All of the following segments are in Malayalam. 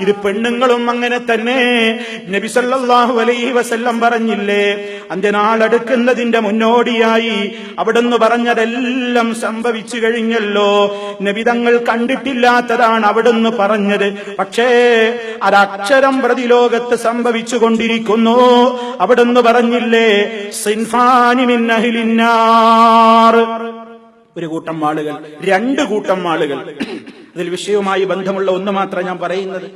ഇത് പെണ്ണുങ്ങളും അങ്ങനെ തന്നെ. നബി സല്ലല്ലാഹു അലൈഹി വസല്ലം പറഞ്ഞില്ലേ അന്ത്യനാളെടുക്കുന്നതിന്റെ മുന്നോടിയായി അവിടുന്ന് പറഞ്ഞതെല്ലാം സംഭവിച്ചു കഴിഞ്ഞല്ലോ. നബി തങ്ങൾ കണ്ടിട്ടില്ലാത്തതാണ് അവിടുന്ന് പറഞ്ഞത്. പക്ഷേ അതക്ഷരം പ്രതി ലോകത്ത് സംഭവിച്ചു കൊണ്ടിരിക്കുന്നു. അവിടുന്ന് പറഞ്ഞില്ലേ സിൻഫാനിമിന്നഹിലിന്നാർ ഒരു കൂട്ടം ആളുകൾ രണ്ട് കൂട്ടം ആളുകൾ. ഇതിൽ വിഷയവുമായി ബന്ധമുള്ള ഒന്ന് മാത്രം ഞാൻ പറയുന്നത്.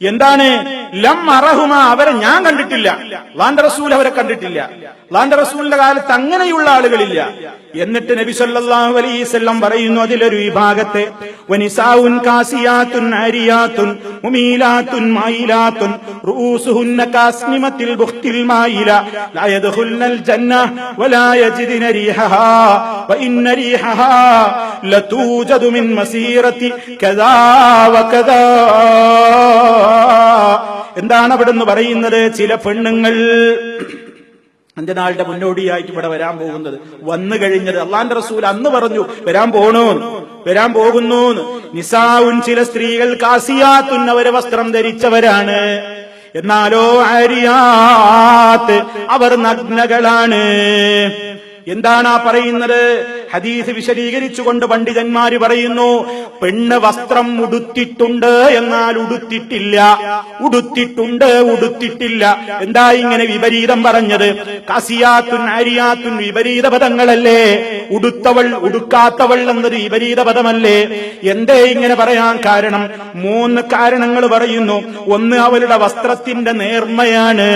എന്താണ്? ലം അറഹുമ അവരെ ഞാൻ കണ്ടിട്ടില്ല. ലാന്റെ റസൂൽ അവരെ കണ്ടിട്ടില്ല. ലാന്റെ റസൂലിന്റെ കാലത്ത് അങ്ങനെയുള്ള ആളുകളില്ല. എന്നിട്ട് നബി സല്ലല്ലാഹു അലൈഹി വസല്ലം പറയുന്നു അതിലൊരു വിഭാഗത്തെ വനിസാഉൻ കാസിയാത്തുൻ മുമീലാത്തുൻ ലാ ജന്ന വലാ മിൻ കദാ വകദാ എന്താണ് അവിടെ നിന്ന് പറയുന്നത്? ചില പെണ്ണുങ്ങൾ അന്ത്യനാളുടെ മുന്നോടിയായിട്ട് ഇവിടെ വരാൻ പോകുന്നത്. വന്നു കഴിഞ്ഞത് അള്ളാന്റെ റസൂൽ അന്ന് പറഞ്ഞു വരാൻ പോണു വരാൻ പോകുന്നു നിസാവുൻ ചില സ്ത്രീകൾ കാസിയാത്തുൻ അവരെ വസ്ത്രം ധരിച്ചവരാണ്. എന്നാലോ ആരിയാത്ത് അവർ നഗ്നകളാണ്. എന്താണ് ആ പറയുന്നത്? ഹദീസ് വിശദീകരിച്ചുകൊണ്ട് പണ്ഡിതന്മാര് പറയുന്നു പെണ്ണ് വസ്ത്രം ഉടുത്തിട്ടുണ്ട് എന്നാൽ ഉടുത്തിട്ടില്ല. ഉടുത്തിട്ടുണ്ട് ഉടുത്തിട്ടില്ല. എന്താ ഇങ്ങനെ വിപരീതം പറഞ്ഞത്? കസിയാത്തുൻ ആരിയാത്തുൻ വിപരീത പദങ്ങളല്ലേ? ഉടുത്തവൾ ഉടുക്കാത്തവൾ എന്നൊരു വിപരീത പദമല്ലേ? എന്തേ ഇങ്ങനെ പറയാൻ കാരണം? മൂന്ന് കാരണങ്ങൾ പറയുന്നു. ഒന്ന് അവളുടെ വസ്ത്രത്തിന്റെ നേർമ്മയാണ്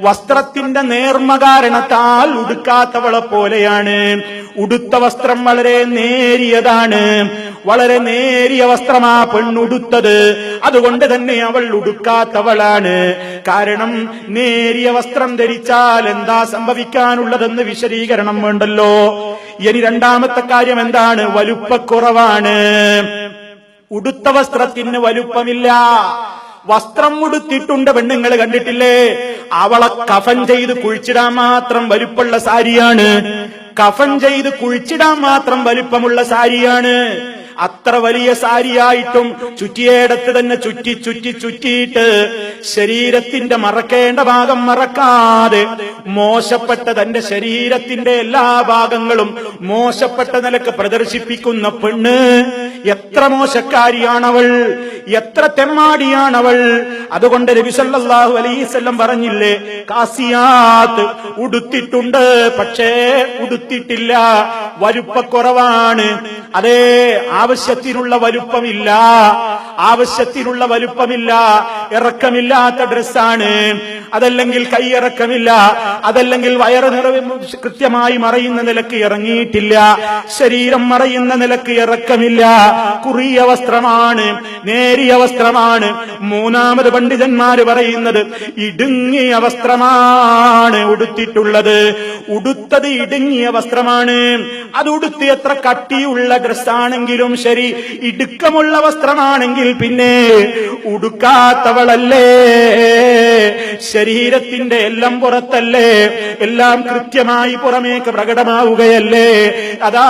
വസ്ത്രത്തിന്റെ നേർമ കാരണത്താൽ ഉടുക്കാത്തവളെ പോലെയാണ്. ഉടുത്ത വസ്ത്രം വളരെ നേരിയതാണ്. വളരെ നേരിയ വസ്ത്രമാ പെണ്ണുടുത്തത്. അതുകൊണ്ട് തന്നെ അവൾ ഉടുക്കാത്തവളാണ്. കാരണം നേരിയ വസ്ത്രം ധരിച്ചാൽ എന്താ സംഭവിക്കാനുള്ളതെന്ന് വിശദീകരണം വേണ്ടല്ലോ. ഇനി രണ്ടാമത്തെ കാര്യം എന്താണ്? വലുപ്പക്കുറവാണ്. ഉടുത്ത വസ്ത്രത്തിന് വലുപ്പമില്ല. വസ്ത്രം ഉടുത്തിട്ടുണ്ട് പെണ്ണുങ്ങൾ കണ്ടിട്ടില്ലേ? അവളെ കഫൻ ചെയ്ത് കുഴിച്ചിടാൻ മാത്രം വലുപ്പമുള്ള സാരിയാണ്. കഫൻ ചെയ്ത് കുഴിച്ചിടാൻ മാത്രം വലുപ്പമുള്ള സാരിയാണ്. അത്ര വലിയ സാരിയായിട്ടും ചുറ്റിയേടത്ത് തന്നെ ചുറ്റി ചുറ്റി ചുറ്റിയിട്ട് ശരീരത്തിന്റെ മറക്കേണ്ട ഭാഗം മറക്കാതെ മോശപ്പെട്ട തന്റെ ശരീരത്തിന്റെ എല്ലാ ഭാഗങ്ങളും മോശപ്പെട്ട നിലയ്ക്ക് പ്രദർശിപ്പിക്കുന്ന പെണ്ണ് എത്ര മോശക്കാരിയാണവൾ? എത്ര തെമ്മാടിയാണവൾ. അതുകൊണ്ട് രവിസല്ലാഹു അലൈസല്ലം പറഞ്ഞില്ലേ കാസിയാത്ത് ഉടുത്തിട്ടുണ്ട് പക്ഷേ ഉടുത്തിട്ടില്ല വലുപ്പക്കുറവാണ്. അതേ ആവശ്യത്തിനുള്ള വലുപ്പമില്ല ആവശ്യത്തിനുള്ള വലുപ്പമില്ല ഇറക്കമില്ലാത്ത ഡ്രസ്സാണ് അതല്ലെങ്കിൽ കൈയിറക്കമില്ല. അതല്ലെങ്കിൽ വയറ് നിറവ് കൃത്യമായി മറയുന്ന നിലയ്ക്ക് ഇറങ്ങിയിട്ടില്ല. ശരീരം മറയുന്ന നിലയ്ക്ക് ഇറക്കമില്ല. കുറിയ വസ്ത്രമാണ് നേരിയ വസ്ത്രമാണ്. മൂന്നാമത് പണ്ഡിതന്മാര് പറയുന്നത് ഇടുങ്ങിയ വസ്ത്രമാണ് ഉടുത്തിട്ടുള്ളത്. ഉടുത്തത് ഇടുങ്ങിയ വസ്ത്രമാണ്. അത് എത്ര കട്ടിയുള്ള ഡ്രസ്സാണെങ്കിലും ശരി ഇടുക്കമുള്ള വസ്ത്രമാണെങ്കിൽ പിന്നെ ഉടുക്കാത്തവളല്ലേ. ശരീരത്തിന്റെ എല്ലാം പുറത്തല്ലേ എല്ലാം കൃത്യമായി പുറമേക്ക് പ്രകടമാവുകയല്ലേ. അതാ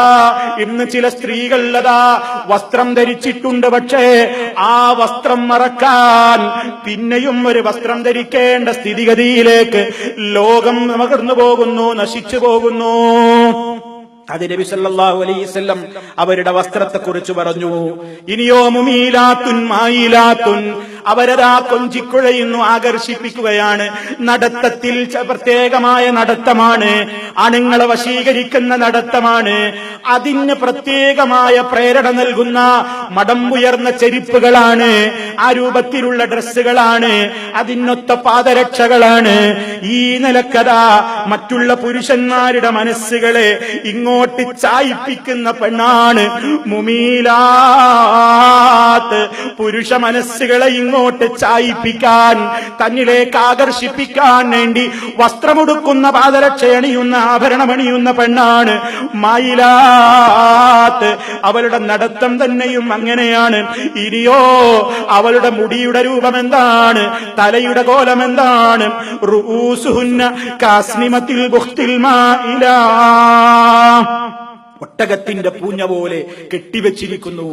ഇന്ന് ചില സ്ത്രീകൾ അതാ വസ്ത്രം ധരിച്ചിട്ടുണ്ട് പക്ഷേ ആ വസ്ത്രം മറക്കാൻ പിന്നെയും ഒരു വസ്ത്രം ധരിക്കേണ്ട സ്ഥിതിഗതിയിലേക്ക് ലോകം മകർന്നു പോകുന്നു നശിച്ചു പോകുന്നു. അത് നബി സല്ലല്ലാഹു അലൈഹി വസല്ലം അവരുടെ വസ്ത്രത്തെ കുറിച്ച് പറഞ്ഞു. ഇനിയോ മുമീലാത്തുൻ മായിലാത്തുൻ അവരതാ കൊഞ്ചിക്കുഴയുന്നു ആകർഷിപ്പിക്കുകയാണ്. നടത്തത്തിൽ പ്രത്യേകമായ നടത്തമാണ്. ആണുങ്ങളെ വശീകരിക്കുന്ന നടത്തമാണ്. അതിന് പ്രത്യേകമായ പ്രേരണ നൽകുന്ന മടം ഉയർന്ന ചെരിപ്പുകളാണ്. ആ രൂപത്തിലുള്ള ഡ്രസ്സുകളാണ്. അതിനൊത്ത പാദരക്ഷകളാണ്. ഈ നിലക്കഥ മറ്റുള്ള പുരുഷന്മാരുടെ മനസ്സുകളെ ഇങ്ങോട്ട് ചായിപ്പിക്കുന്ന പെണ്ണാണ് മുമീലാത്ത്. പുരുഷ മനസ്സുകളെ ഇങ്ങോട്ട് ചായിപ്പിക്കാൻ തന്നിലേക്ക് ആകർഷിപ്പിക്കാൻ വേണ്ടി വസ്ത്രമുടുക്കുന്ന പാതരക്ഷയണിയുന്ന ആഭരണമണിയുന്ന പെണ്ണാണ് മയിലാത്ത്. അവളുടെ നടത്തം തന്നെയും അങ്ങനെയാണ്. ഇനിയോ അവളുടെ മുടിയുടെ രൂപം എന്താണ് തലയുടെ കോലം എന്താണ് റൂസുഹുന്ന കാസ്നിമത്തിൽ ബുഖ്തിൽ മായിലാ. ഒട്ടകത്തിന്റെ പൂഞ്ഞ പോലെ കെട്ടിവെച്ചിരിക്കുന്നു.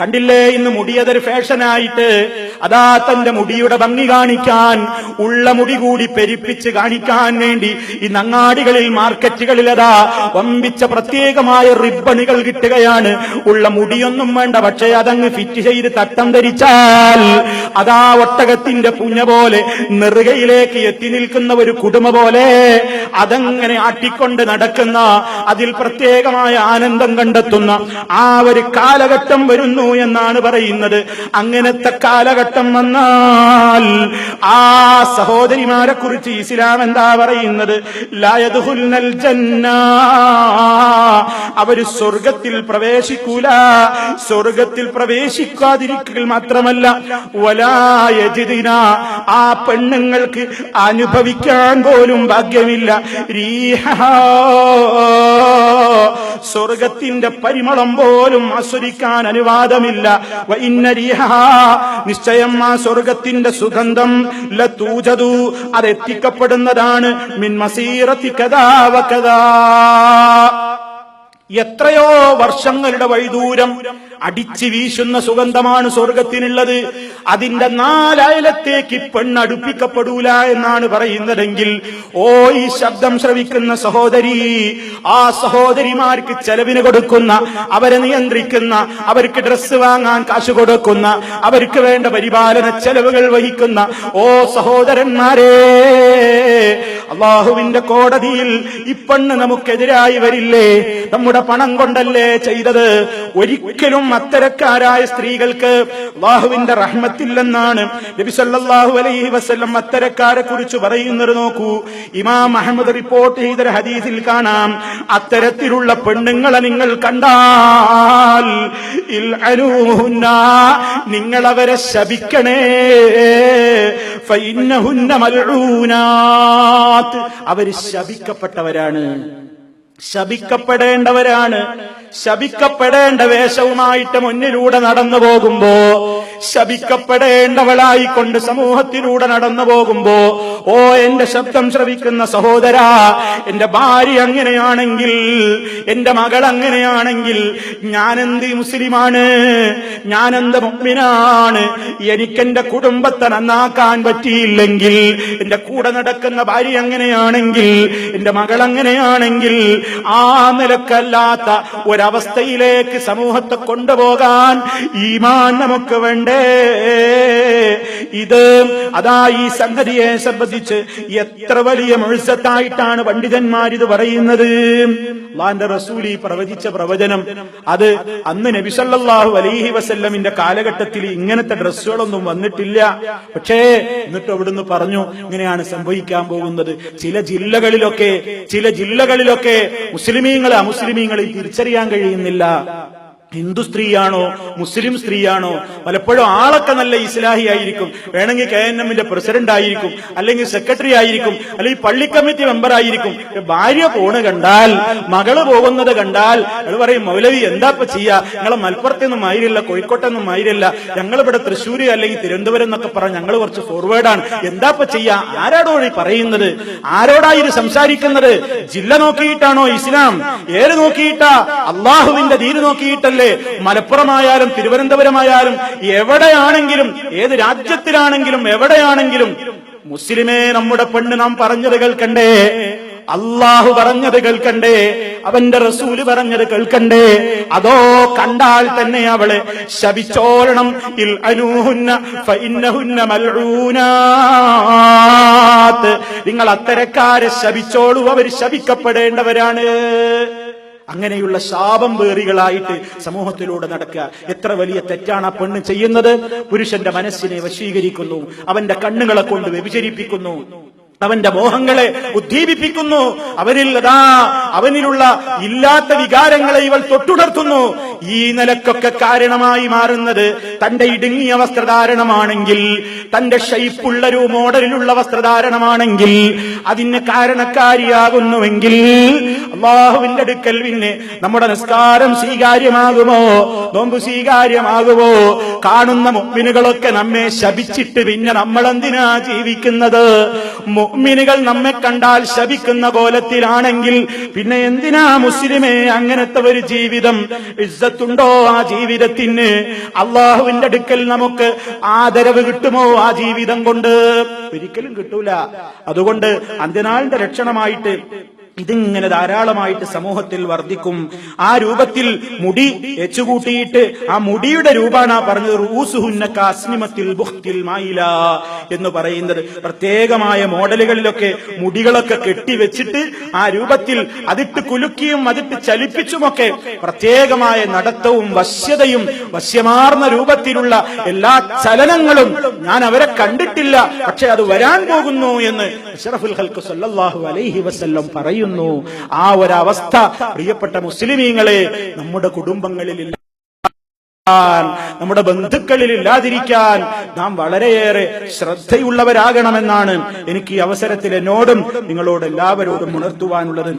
കണ്ടില്ലേ ഇന്ന് മുടിയതൊരു ഫാഷനായിട്ട്. അതാ തന്റെ മുടിയുടെ ഭംഗി കാണിക്കാൻ ഉള്ള മുടി കൂടി പെരിപ്പിച്ച് കാണിക്കാൻ വേണ്ടി ഈ നങ്ങാടികളിൽ മാർക്കറ്റുകളിൽ അതാ വമ്പിച്ച പ്രത്യേകമായ റിബണുകൾ കിട്ടുകയാണ്. ഉള്ള മുടിയൊന്നും വേണ്ട പക്ഷേ അതങ്ങ് ഫിറ്റ് ചെയ്ത് തട്ടം ധരിച്ചാൽ അതാ ഒട്ടകത്തിന്റെ പുഞ്ഞ പോലെ നെറുകയിലേക്ക് എത്തി നിൽക്കുന്ന ഒരു കുടുംബ പോലെ അതങ്ങനെ ആട്ടിക്കൊണ്ട് നടക്കുന്ന അതിൽ പ്രത്യേകമായ ആനന്ദം കണ്ടെത്തുന്ന ആ ഒരു കാലഘട്ടം വരുന്നു എന്നാണ് പറയുന്നത്. അങ്ങനത്തെ കാലഘട്ടം വന്നാൽ ആ സഹോദരിമാരെ കുറിച്ച് ഇസ്ലാം എന്താ പറയുന്നത്? അവർ സ്വർഗത്തിൽ പ്രവേശിക്കൂല. സ്വർഗത്തിൽ പ്രവേശിക്കാതിരിക്കൽ മാത്രമല്ല വലായജിദിന ആ പെണ്ണുങ്ങൾക്ക് അനുഭവിക്കാൻ പോലും ഭാഗ്യമില്ല. സ്വർഗത്തിന്റെ പരിമളം പോലും ആസ്വദിക്കാൻ അനുവാദമില്ല. നിശ്ചയം ആ സ്വർഗത്തിന്റെ സുഗന്ധം ലതൂജതു. അതെത്തിക്കപ്പെടുന്നതാണ്. മിൻ മസീറത്തി കഥാവ കഥാ. എത്രയോ വർഷങ്ങളുടെ വഴിദൂരം അടിച്ചു വീശുന്ന സുഗന്ധമാണ് സ്വർഗത്തിനുള്ളത്. അതിന്റെ നാലയലത്തേക്ക് പെണ്ണടുപ്പിക്കപ്പെടൂല എന്നാണ് പറയുന്നതെങ്കിൽ ഓ ഈ ശബ്ദം ശ്രവിക്കുന്ന സഹോദരി ആ സഹോദരിമാർക്ക് ചെലവിന് കൊടുക്കുന്ന അവരെ നിയന്ത്രിക്കുന്ന അവർക്ക് ഡ്രസ്സ് വാങ്ങാൻ കാശ് കൊടുക്കുന്ന അവർക്ക് വേണ്ട പരിപാലന ചെലവുകൾ വഹിക്കുന്ന ഓ സഹോദരന്മാരെ അള്ളാഹുവിന്റെ കോടതിയിൽ ഇപ്പണ് നമുക്കെതിരായി വരില്ലേ? നമ്മുടെ പണം കൊണ്ടല്ലേ ചെയ്തത്? ഒരിക്കലും അത്തരക്കാരായ സ്ത്രീകൾക്ക് അള്ളാഹുവിന്റെ റഹ്മത്തില്ലെന്നാണ് നബി സല്ലല്ലാഹു അലൈഹി വസല്ലം അത്തരക്കാരെ കുറിച്ച് പറയുന്നത് നോക്കൂ. ഇമാം അഹമ്മദ് റിപ്പോർട്ട് ചെയ്ത ഹദീസിൽ കാണാം. അത്തരത്തിലുള്ള പെണ്ണുങ്ങളെ നിങ്ങൾ കണ്ടാൽ നിങ്ങൾ അവരെ ശപിക്കണേ. അവർ ശപിക്കപ്പെട്ടവരാണ്. ശപിക്കപ്പെടേണ്ടവരാണ്. ശപിക്കപ്പെടേണ്ട വേഷവുമായിട്ട് മുന്നിലൂടെ നടന്നു പോകുമ്പോ ശപിക്കപ്പെടേണ്ടവളായിക്കൊണ്ട് സമൂഹത്തിലൂടെ നടന്നു പോകുമ്പോ ഓ എന്റെ ശബ്ദം ശ്രവിക്കുന്ന സഹോദര എന്റെ ഭാര്യ അങ്ങനെയാണെങ്കിൽ എന്റെ മകൾ അങ്ങനെയാണെങ്കിൽ ഞാനെന്ത് മുസ്ലിമാണ്? ഞാനെന്ത് മുഗ്മിനാണ് എനിക്കെന്റെ കുടുംബത്തെ നന്നാക്കാൻ പറ്റിയില്ലെങ്കിൽ എന്റെ കൂടെ നടക്കുന്ന ഭാര്യ അങ്ങനെയാണെങ്കിൽ എന്റെ മകൾ അങ്ങനെയാണെങ്കിൽ ആ നിലക്കല്ലാത്ത ഒരവസ്ഥയിലേക്ക് സമൂഹത്തെ കൊണ്ടുപോകാൻ ഈമാൻ നമുക്ക് വേണ്ടേ ഇത് അതാ ഈ സംഗതിയെ സംബന്ധിച്ച് എത്ര വലിയ മുഴുസത്തായിട്ടാണ് പണ്ഡിതന്മാർ ഇത് പറയുന്നത്. റസൂലി പ്രവചിച്ച പ്രവചനം അത് അന്ന് നബിസല്ലാഹു അലൈഹി വസല്ലമിന്റെ കാലഘട്ടത്തിൽ ഇങ്ങനത്തെ ഡ്രസ്സുകളൊന്നും വന്നിട്ടില്ല. പക്ഷേ എന്നിട്ട് അവിടുന്ന് പറഞ്ഞു ഇങ്ങനെയാണ് സംഭവിക്കാൻ പോകുന്നത്. ചില ജില്ലകളിലൊക്കെ ചില ജില്ലകളിലൊക്കെ മുസ്ലിമീങ്ങളെ അമുസ്ലിമീങ്ങളെ തിരിച്ചറിയാൻ കഴിയുന്നില്ല. ഹിന്ദു സ്ത്രീയാണോ മുസ്ലിം സ്ത്രീയാണോ പലപ്പോഴും ആളൊക്കെ നല്ല ഇസ്ലാഹി ആയിരിക്കും. വേണമെങ്കിൽ കെ എൻ എമ്മിന്റെ പ്രസിഡന്റ് ആയിരിക്കും അല്ലെങ്കിൽ സെക്രട്ടറി ആയിരിക്കും അല്ലെങ്കിൽ പള്ളി കമ്മിറ്റി മെമ്പർ ആയിരിക്കും. ഭാര്യ പോണ് കണ്ടാൽ മകൾ പോകുന്നത് കണ്ടാൽ അത് പറയും മൗലവി എന്താ ഇപ്പൊ ചെയ്യാ? നിങ്ങളെ മലപ്പുറത്തൊന്നും ആയിരില്ല കോഴിക്കോട്ടൊന്നും ആയിരില്ല ഞങ്ങൾ ഇവിടെ തൃശ്ശൂര് അല്ലെങ്കിൽ തിരുവനന്തപുരം എന്നൊക്കെ പറഞ്ഞ് ഞങ്ങൾ കുറച്ച് ഫോർവേഡാണ് എന്താ ഇപ്പൊ ചെയ്യാ? ആരോടോ ഈ പറയുന്നത്? ആരോടാ ഇത് സംസാരിക്കുന്നത്? ജില്ല നോക്കിയിട്ടാണോ ഇസ്ലാം? ഏത് നോക്കിയിട്ടാ? അള്ളാഹുവിന്റെ ദീന് നോക്കിയിട്ടല്ലേ? മലപ്പുറമായാലും തിരുവനന്തപുരമായാലും എവിടെയാണെങ്കിലും ഏത് രാജ്യത്തിലാണെങ്കിലും എവിടെയാണെങ്കിലും മുസ്ലിമേ നമ്മുടെ പെണ്ണ് നാം പറഞ്ഞത് കേൾക്കണ്ടേ? അള്ളാഹു പറഞ്ഞത് കേൾക്കണ്ടേ? അവന്റെ റസൂൽ പറഞ്ഞത് കേൾക്കണ്ടേ? അതോ കണ്ടാൽ തന്നെ അവളെ ശപിച്ചോളണം. ഇൽ ഫഇന്നഹുന്ന നിങ്ങൾ അത്തരക്കാരെ ശപിച്ചോളൂ. അവർ ശപിക്കപ്പെടേണ്ടവരാണ്. അങ്ങനെയുള്ള ശാപം വേറികളായിട്ട് സമൂഹത്തിലൂടെ നടക്കുക. എത്ര വലിയ തെറ്റാണ് ആ പെണ്ണ് ചെയ്യുന്നത്? പുരുഷന്റെ മനസ്സിനെ വശീകരിക്കുന്നു. അവന്റെ കണ്ണുകളെ കൊണ്ട് വ്യഭിചരിപ്പിക്കുന്നു. അവന്റെ മോഹങ്ങളെ ഉദ്ദീപിപ്പിക്കുന്നു. അവരിൽ അതാ അവനിലുള്ള ഇല്ലാത്ത വികാരങ്ങളെ ഇവൾ തൊട്ടുണർത്തുന്നു. ഈ നിലക്കൊക്കെ കാരണമായി മാറുന്നത് തന്റെ ഇടുങ്ങിയ വസ്ത്രധാരണമാണെങ്കിൽ തന്റെ ഷൈപ്പുള്ള ഒരു മോഡലിലുള്ള വസ്ത്രധാരണമാണെങ്കിൽ അതിന് കാരണക്കാരിയാകുന്നുവെങ്കിൽ അള്ളാഹുവിന്റെ അടുക്കൽ പിന്നെ നമ്മുടെ നിസ്കാരം സ്വീകാര്യമാകുമോ? നോമ്പ് സ്വീകാര്യമാകുമോ? കാണുന്ന മുമ്പിനുകളൊക്കെ നമ്മെ ശപിച്ചിട്ട് പിന്നെ നമ്മളെന്തിനാ ജീവിക്കുന്നത്? മുഅ്മിനുകൾ നമ്മെ കണ്ടാൽ ശപിക്കുന്ന കോലത്തിലാണെങ്കിൽ പിന്നെ എന്തിനാ മുസ്ലിമേ അങ്ങനത്തെ ഒരു ജീവിതം? ഇസ്സത്തുണ്ടോ ആ ജീവിതത്തിന്? അള്ളാഹുവിന്റെ അടുക്കൽ നമുക്ക് ആദരവ് കിട്ടുമോ ആ ജീവിതം കൊണ്ട്? ഒരിക്കലും കിട്ടൂല. അതുകൊണ്ട് അന്ത്യനാളിന്റെ ലക്ഷണമായിട്ട് ഇതിങ്ങനെ ധാരാളമായിട്ട് സമൂഹത്തിൽ വർദ്ധിക്കും. ആ രൂപത്തിൽ മുടി വെച്ചുകൂട്ടിയിട്ട് ആ മുടിയുടെ രൂപാണ് ആ പറഞ്ഞത് റൂസുഹുന്നക അസ്നിമത്തിൽ ബുഖ്തിൽ മായില എന്ന് പറയുന്നത്. പ്രത്യേകമായ മോഡലുകളിലൊക്കെ മുടികളൊക്കെ കെട്ടിവെച്ചിട്ട് ആ രൂപത്തിൽ അതിട്ട് കുലുക്കിയും അതിട്ട് ചലിപ്പിച്ചുമൊക്കെ പ്രത്യേകമായ നടത്തവും വശ്യതയും വശ്യമാർന്ന രൂപത്തിലുള്ള എല്ലാ ചലനങ്ങളും ഞാൻ അവരെ കണ്ടിട്ടില്ല പക്ഷെ അത് വരാൻ പോകുന്നു എന്ന് അഷ്റഫുൽ അലൈഹി വസല്ലം പറയുന്നു. ആ ഒരവസ്ഥ പ്രിയപ്പെട്ട മുസ്ലിമീങ്ങളെ നമ്മുടെ കുടുംബങ്ങളിൽ നമ്മുടെ ബന്ധുക്കളിൽ ഇല്ലാതിരിക്കാൻ നാം വളരെയേറെ ശ്രദ്ധയുള്ളവരാകണമെന്നാണ് എനിക്ക് ഈ അവസരത്തിൽ എന്നോടും നിങ്ങളോട് എല്ലാവരോടും ഉണർത്തുവാനുള്ളത്.